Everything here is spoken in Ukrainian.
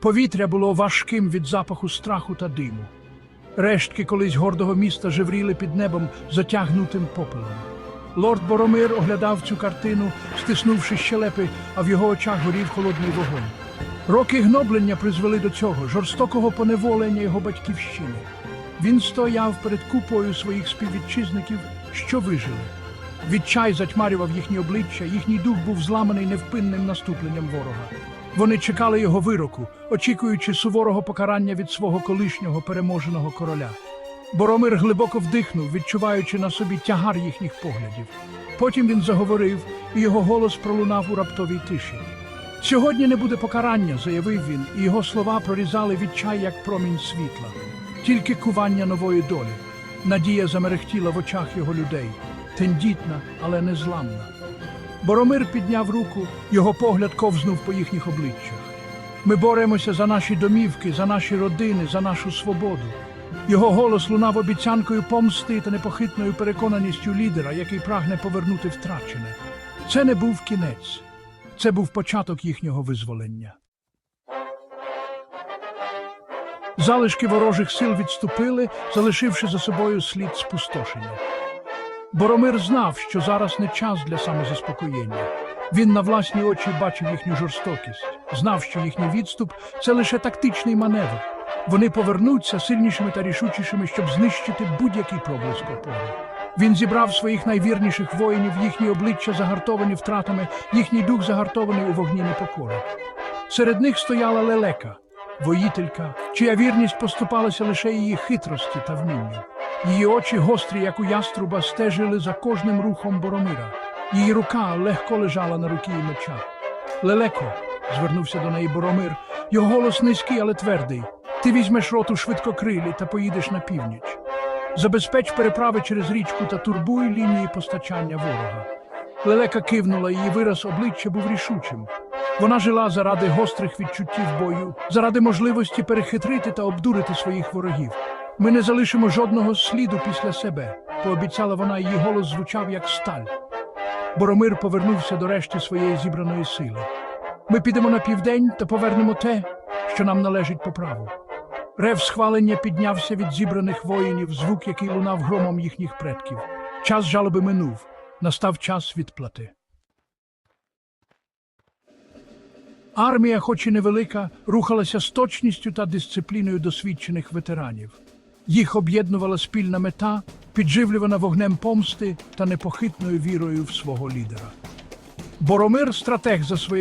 Повітря було важким від запаху страху та диму. Рештки колись гордого міста жевріли під небом затягнутим попелом. Лорд Боромир оглядав цю картину, стиснувши щелепи, а в його очах горів холодний вогонь. Роки гноблення призвели до цього жорстокого поневолення його батьківщини. Він стояв перед купою своїх співвітчизників, що вижили. Відчай затьмарював їхні обличчя, їхній дух був зламаний невпинним наступленням ворога. Вони чекали його вироку, очікуючи суворого покарання від свого колишнього переможеного короля. Боромир глибоко вдихнув, відчуваючи на собі тягар їхніх поглядів. Потім він заговорив, і його голос пролунав у раптовій тиші. Сьогодні не буде покарання, заявив він, і його слова прорізали відчай, як промінь світла. Тільки кування нової долі. Надія замерехтіла в очах його людей, тендітна, але незламна. Боромир підняв руку, його погляд ковзнув по їхніх обличчях. Ми боремося за наші домівки, за наші родини, за нашу свободу. Його голос лунав обіцянкою помсти та непохитною переконаністю лідера, який прагне повернути втрачене. Це не був кінець, це був початок їхнього визволення. Залишки ворожих сил відступили, залишивши за собою слід спустошення. Боромир знав, що зараз не час для самозаспокоєння. Він на власні очі бачив їхню жорстокість, знав, що їхній відступ це лише тактичний маневр. Вони повернуться сильнішими та рішучішими, щоб знищити будь-який проблиск опори. Він зібрав своїх найвірніших воїнів, їхні обличчя загартовані втратами, їхній дух загартований у вогні непокори. Серед них стояла лелека, воїтелька, чия вірність поступалася лише її хитрості та вмінню. Її очі, гострі, як у яструба, стежили за кожним рухом Боромира. Її рука легко лежала на рукі і меча. Лелеко, звернувся до неї Боромир, його голос низький, але твердий. Ти візьмеш роту швидкокрилі та поїдеш на північ. Забезпеч переправи через річку та турбуй лінії постачання ворога. Лелека кивнула, її вираз обличчя був рішучим. Вона жила заради гострих відчуттів бою, заради можливості перехитрити та обдурити своїх ворогів. Ми не залишимо жодного сліду після себе, пообіцяла вона, її голос звучав як сталь. Боромир повернувся до решти своєї зібраної сили. Ми підемо на південь та повернемо те, що нам належить по праву. Рев схвалення піднявся від зібраних воїнів, звук, який лунав громом їхніх предків. Час жалоби минув, настав час відплати. Армія, хоч і невелика, рухалася з точністю та дисципліною досвідчених ветеранів. Їх об'єднувала спільна мета, підживлювана вогнем помсти та непохитною вірою в свого лідера. Боромир, стратег за своєю